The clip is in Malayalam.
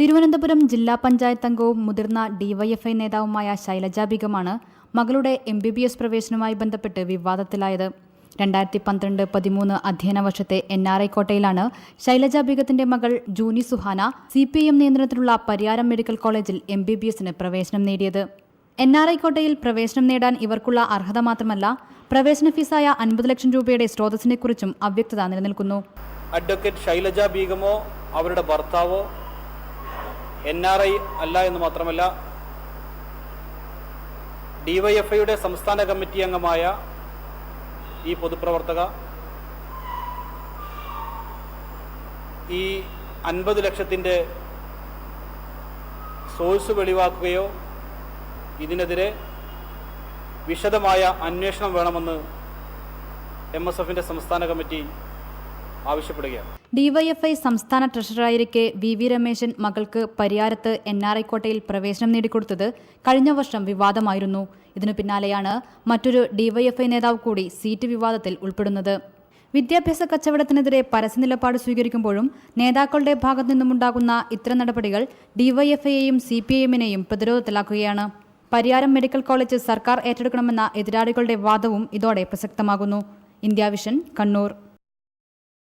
തിരുവനന്തപുരം ജില്ലാ പഞ്ചായത്ത് അംഗവും മുതിർന്ന ഡിവൈഎഫ്ഐ നേതാവുമായ ശൈലജ ബിഗമാണ് മകളുടെ എം ബി ബി എസ് പ്രവേശനവുമായി ബന്ധപ്പെട്ട് വിവാദത്തിലായത്. രണ്ടായിരത്തി പന്ത്രണ്ട് പതിമൂന്ന് അധ്യയന വർഷത്തെ എൻ ആർ ഐ കോട്ടയിലാണ് ശൈലജ ബീഗത്തിന്റെ മകൾ Juni Suhana C P M നിയന്ത്രണത്തിലുള്ള പരിയാരം മെഡിക്കൽ കോളേജിൽ എം ബി ബി എസിന് പ്രവേശനം നേടിയത്. എൻ ആർ ഐ കോട്ടയിൽ പ്രവേശനം നേടാൻ ഇവർക്കുള്ള അർഹത മാത്രമല്ല പ്രവേശന ഫീസായ അൻപത് ലക്ഷം രൂപയുടെ സ്രോതസ്സിനെക്കുറിച്ചും അവ്യക്തത നിലനിൽക്കുന്നു. അഡ്വക്കേറ്റ് ശൈലജ ബീഗമോ അവരുടെ ഭർത്താവോ എൻ ആർ ഐ അല്ല എന്ന് മാത്രമല്ല ഡിവൈഎഫ്ഐയുടെ സംസ്ഥാന കമ്മിറ്റി അംഗമായ ഈ പൊതുപ്രവർത്തക ഈ അൻപത് ലക്ഷത്തിന്റെ സോഴ്സ് വെളിവാക്കുകയോ ഇതിനെതിരെ വിശദമായ അന്വേഷണം വേണമെന്ന് എം എസ് എഫിന്റെ സംസ്ഥാന കമ്മിറ്റി ആവശ്യപ്പെടുകയാണ്. ഡിവൈഎഫ്ഐ സംസ്ഥാന ട്രഷററായിരിക്കെ വി വി രമേശൻ മകൾക്ക് പരിയാരത്ത് എൻ ആർ ഐ കോട്ടയിൽ പ്രവേശനം നേടിക്കൊടുത്തത് കഴിഞ്ഞ വർഷം വിവാദമായിരുന്നു. ഇതിനു പിന്നാലെയാണ് മറ്റൊരു ഡിവൈഎഫ്ഐ നേതാവ് കൂടി സീറ്റ് വിവാദത്തിൽ ഉൾപ്പെടുന്നത്. വിദ്യാഭ്യാസ കച്ചവടത്തിനെതിരെ പരസ്യ നിലപാട് സ്വീകരിക്കുമ്പോഴും നേതാക്കളുടെ ഭാഗത്തു നിന്നുമുണ്ടാകുന്ന ഇത്തരം നടപടികൾ ഡിവൈഎഫ്ഐയെയും സി പി ഐഎമ്മിനെയും പ്രതിരോധത്തിലാക്കുകയാണ്. പരിയാരം മെഡിക്കൽ കോളേജ് സർക്കാർ ഏറ്റെടുക്കണമെന്ന എതിരാളികളുടെ വാദവും ഇതോടെ പ്രസക്തമാകുന്നു. India vision Kannur.